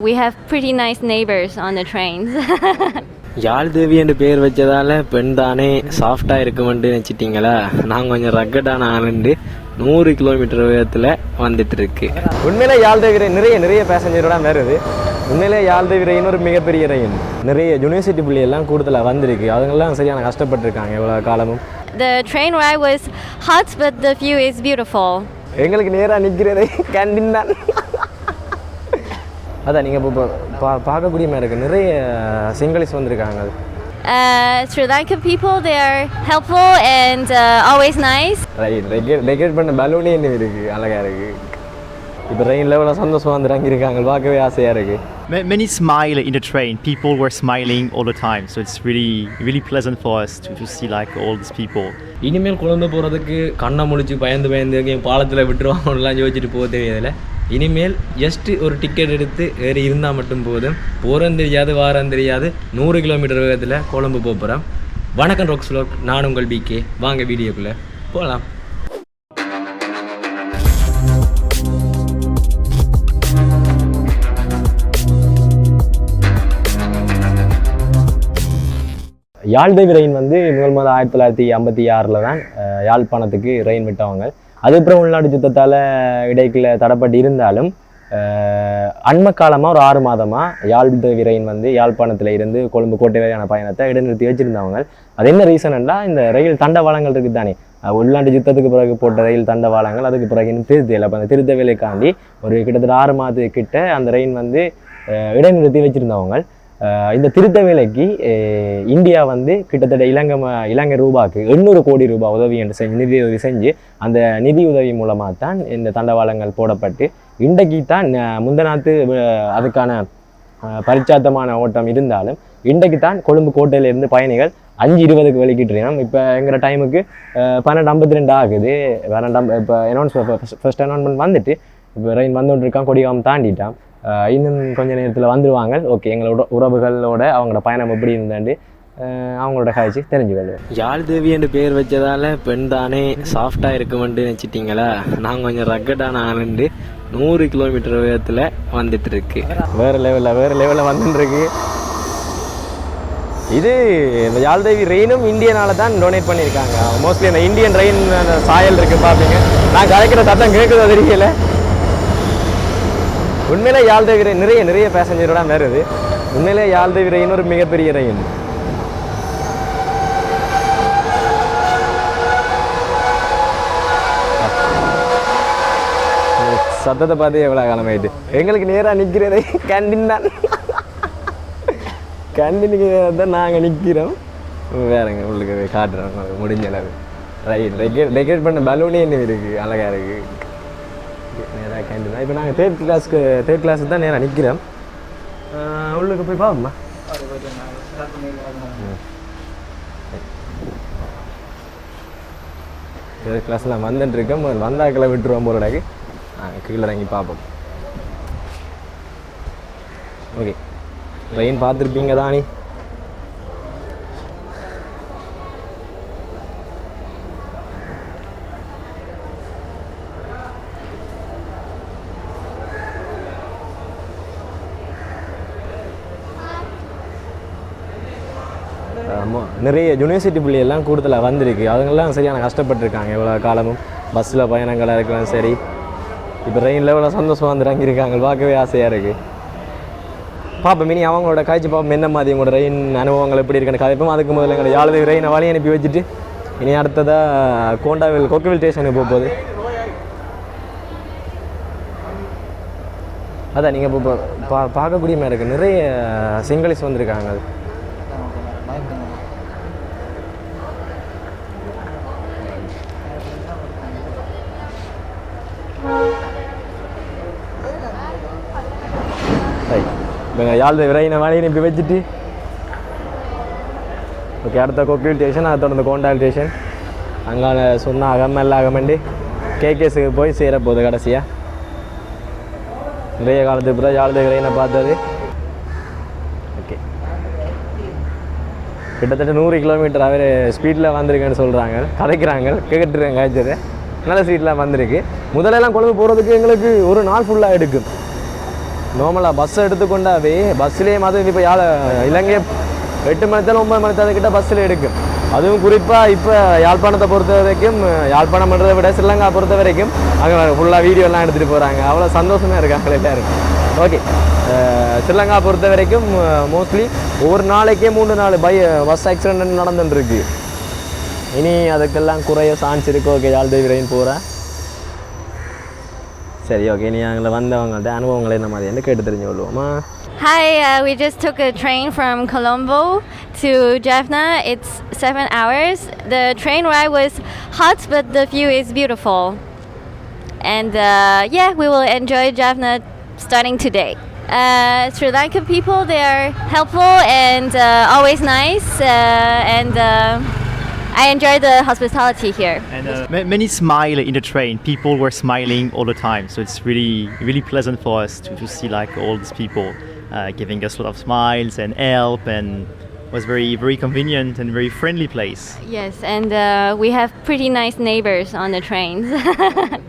We have pretty nice neighbors on the trains. யாழ் தேவி என்று பேர் வச்சதால பெண் தானே சாஃப்டாக இருக்குமென்று நினச்சிட்டிங்களா? நான் கொஞ்சம் ரக்கடான ஆளுண்டு நூறு கிலோமீட்டர் வேகத்தில் வந்துட்டு இருக்கு உண்மையிலே யாழ் தேவி ரயில் நிறைய நிறைய பேசஞ்சரோட வருது. உண்மையிலே யாழ் தேவி ரயின் ஒரு மிகப்பெரிய ரயில் நிறைய யூனிவர்சிட்டி பிள்ளை எல்லாம் கூடுதலாக வந்திருக்கு. அதுங்கெல்லாம் சரியான கஷ்டப்பட்டிருக்காங்க இவ்வளோ காலமும். The train ride was hot, but the view is beautiful. எங்களுக்கு நேராக நிற்கிறதே கேண்டீன் தான். அதான் நீங்கள் இப்போ பா பார்க்கக்கூடிய மாதிரி இருக்குது நிறைய சிங்களீஸ் வந்திருக்காங்க. அது Uh, Sri Lankan people, they are helpful and uh, always nice. Right decorate decorate பண்ண பலூனே இன்னும் இருக்குது அழகாக இருக்குது இப்போ ரெயினில் எவ்வளோ சந்தோஷமாக வந்து இறங்கியிருக்காங்க பார்க்கவே ஆசையாக இருக்குது Ma- Many smile in the train. People were smiling all the time, so it's really, really pleasant for us to, to see like all these people. இனிமேல் குழந்தை போகிறதுக்கு கண்ணை முழிச்சு பயந்து பயந்து எங்கேயும் பாலத்தில் விட்டுருவாங்கலாம் யோசிச்சுட்டு போக தேவையில்லை இனிமேல் ஜஸ்ட் ஒரு டிக்கெட் எடுத்து ஏறி இருந்தால் மட்டும் போதும். போகிறோம் தெரியாது வாரம் தெரியாது. நூறு கிலோமீட்டர் வேகத்தில் கொழம்பு போகிறோம் வணக்கம் ரோக்ஸ் vlog. நான் உங்கள் பிகே வாங்க வீடியோக்குள்ளே போகலாம் யாழ்தேவி ரெயின் வந்து முதல் முதல் ஆயிரத்தி தொள்ளாயிரத்தி ஐம்பத்தி ஆறில் தான் யாழ்ப்பாணத்துக்கு ரெயின் விட்டவங்க. அதுக்கப்புறம் உள்நாட்டு யுத்தத்தால் இடைக்குள்ள தடப்பட்டு இருந்தாலும் அஹ், அண்ம காலமாக ஒரு ஆறு மாதமாக யாழ் ரெயின் வந்து யாழ்ப்பாணத்தில் இருந்து கொழும்பு கோட்டை வரையான பயணத்தை இடைநிறுத்தி வச்சுருந்தவங்க. அது என்ன ரீசன்னா இந்த ரயில் தண்டவாளங்கள் இருக்குது தானே உள்நாட்டு யுத்தத்துக்கு பிறகு போட்ட ரயில் தண்டவாளங்கள் அதுக்கு பிறகு இன்னும் திருத்தியல் அப்போ அந்த திருத்த வேலைக்காண்டி ஒரு கிட்டத்தட்ட ஆறு மாதத்துக்கிட்ட அந்த ரெயின் வந்து இடைநிறுத்தி வச்சுருந்தவங்க. இந்த திருத்த வேலைக்கு இந்தியா வந்து கிட்டத்தட்ட இலங்கை இலங்கை ரூபாய்க்கு எண்ணூறு கோடி ரூபாய் உதவி என்று செஞ்சு நிதி உதவி செஞ்சு அந்த நிதி உதவி மூலமாக தான் இந்த தண்டவாளங்கள் போடப்பட்டு இன்றைக்கு தான் முந்தநாத்து அதுக்கான பரிச்சாத்தமான ஓட்டம் இருந்தாலும் இன்றைக்கு தான் கொழும்பு கோட்டையிலேருந்து பயணிகள் அஞ்சு இருபதுக்கு வெளிக்கிட்டுருக்கோம் இப்போ எங்கிற டைமுக்கு பன்னெண்டு ஐம்பத்தி ரெண்டு ஆகுது. பன்னெண்டு இப்போ அனௌன்ஸ் ஃபஸ்ட் அனௌன்ஸ்மெண்ட் வந்துட்டு இப்போ ரெயின் வந்துட்டு இருக்கான் கொடிகாம் தாண்டிட்டான். இன்னும் கொஞ்ச நேரத்தில் வந்துடுவாங்க ஓகே எங்களோட உறவுகளோட அவங்களோட பயணம் எப்படி இருந்தாண்டு? அவங்களோட காய்ச்சி தெரிஞ்சுக்கொள்வேன் யாழ் தேவி என்று பேர் வச்சதால பெண் தானே சாஃப்டாக இருக்குமென்று நினச்சிட்டிங்களா? நான் கொஞ்சம் ரக்கடான ஆளுண்டு. நூறு கிலோமீட்டர் வேகத்தில் வந்துட்டு இருக்கு வேறு லெவலில் வேறு லெவலில் வந்துருக்கு இது இந்த யாழ்தேவி ரெயினும் இந்தியனால தான் டொனேட் பண்ணியிருக்காங்க. மோஸ்ட்லி அந்த இந்தியன் ரெயின் அந்த சாயல் இருக்குது பார்ப்பீங்க நான் கலைக்கிற சத்தம் கேட்குதோ தெரியல. உண்மையிலே யாழ்தேவி நிறைய நிறைய பேசஞ்சரோட வருது உண்மையிலே யாழ்தேவி ரயின் ஒரு மிகப்பெரிய ரயின் சத்தத்தை பார்த்து எவ்வளோ காலமாயிட்டு. எங்களுக்கு நேராக நிற்கிறதே கேண்டீன் தான். கேண்டீனுக்கு தான் நாங்கள் நிற்கிறோம் வேறங்க உங்களுக்கு காட்டுறோம். முடிஞ்ச அளவு. ரைட் டெக்கரேட் டெக்கரேட் பண்ண பலூனே இன்னும் இருக்குது அழகாக இருக்குது நேராக தான் இப்போ நாங்கள் தேர்ட் கிளாஸ்க்கு தேர்ட் கிளாஸுக்கு தான் நேராக நிற்கிறோம் உள்ளுக்கு போய் பார்ப்போம்மா தேர்ட் கிளாஸில் வந்துட்டுருக்கேன் இருக்கோம் வந்தாக்களை விட்டுருவோம் போகிறடாக்கு நாங்கள் கீழே இறங்கி பார்ப்போம். ஓகே. ட்ரெயின் பார்த்துருப்பீங்க தானே? நிறைய யூனிவர்சிட்டி பிள்ளைகள்லாம் கூடுதலாக வந்திருக்கு. அவங்கெல்லாம் சரியான கஷ்டப்பட்டுருக்காங்க இவ்வளோ காலமும். பஸ்ஸில் பயணங்களாக இருக்கலாம் சரி. இப்போ ரெயினில் இவ்வளோ சந்தோஷமாக வந்து இறங்கியிருக்காங்க பார்க்கவே ஆசையாக இருக்குது பார்ப்போம் மினி அவங்களோட காய்ச்சி பார்ப்போம் என்ன மாதிரி உங்களோட ரெயின் அனுபவங்கள் எப்படி இருக்குன்னு கதைப்போம். அதுக்கு முதல்ல எங்களோட யாழதேவி ரெயினை வழி அனுப்பி வச்சுட்டு இனி அடுத்ததாக கோண்டாவில் கொக்கவில் ஸ்டேஷனுக்கு போக போகுது. அதான் நீங்கள் இப்போ பா பார்க்கக்கூடிய மாதிரி இருக்குது நிறைய சிங்களிஸ் வந்திருக்காங்க. அது ரைட் இப்போ யாழ் விரையின வேலையை இப்படி வச்சுட்டு. ஓகே அடுத்த கொக்கில் ஸ்டேஷன் அதை தொடர்ந்து கோண்டால் ஸ்டேஷன் அங்கே சொன்ன அகமெல்ல அகமண்டி. கேகேஸுக்கு போய் சேர போகுது கடைசியாக நிறைய காலத்துக்கு பிறகு யாழ் விரையினை பார்த்தது. ஓகே. கிட்டத்தட்ட நூறு கிலோமீட்டர் அவர் ஸ்பீடில் வந்திருக்கேன்னு சொல்கிறாங்க கதைக்கிறாங்க கேட்டுருக்காங்க காய்ச்சது. நல்ல ஸ்பீட்லாம் வந்திருக்கு. முதலெல்லாம் கொழும்பு போகிறதுக்கு எங்களுக்கு ஒரு நாள் ஃபுல்லாக எடுக்கும். நார்மலாக பஸ்ஸை எடுத்துக்கொண்டாவே பஸ்லேயே மாதிரி இப்போ யாழ இலங்கை எட்டு மணித்தாலும் ஒன்பது மணித்தாலும் கிட்ட பஸ்ஸில் எடுக்கும். அதுவும் குறிப்பாக இப்போ யாழ்ப்பாணத்தை பொறுத்த வரைக்கும் யாழ்ப்பாணம் பண்ணுறதை விட ஸ்ரீலங்கா பொறுத்த வரைக்கும் அங்கே ஃபுல்லாக வீடியோலாம் எடுத்துகிட்டு போகிறாங்க அவ்வளோ சந்தோஷமாக இருக்காங்க எல்லாரும். ஓகே ஸ்ரீலங்கா பொறுத்த வரைக்கும் மோஸ்ட்லி ஒரு நாளைக்கே மூணு நாலு பை பஸ் ஆக்சிடென்ட் நடந்துட்டுருக்கு. இனி அதுக்கெல்லாம் குறைய சான்ஸ் இருக்கு. ஓகே யாழ்தேவி ரயின் போகிறேன் சரி ஓகே நீ அங்கே வந்தவங்கள்ட்ட அனுபவங்களை என்ன மாதிரி என்ன கேட்டு தெரிஞ்சு கொள்வோமா Hi, uh, we just took a train from Colombo to Jaffna. It's seven hours. The train ride was hot, but the view is beautiful. And uh, yeah, we will enjoy Jaffna starting today. Uh, Sri Lankan people, they are helpful and uh, always nice. Uh, and uh, I enjoy the hospitality here. And uh, ma- many smile in the train. People were smiling all the time, so it's really, really pleasant for us to, to see like all these people uh, giving us a lot of smiles and help, and was very, very convenient and very friendly place. Yes, and uh, we have pretty nice neighbors on the trains.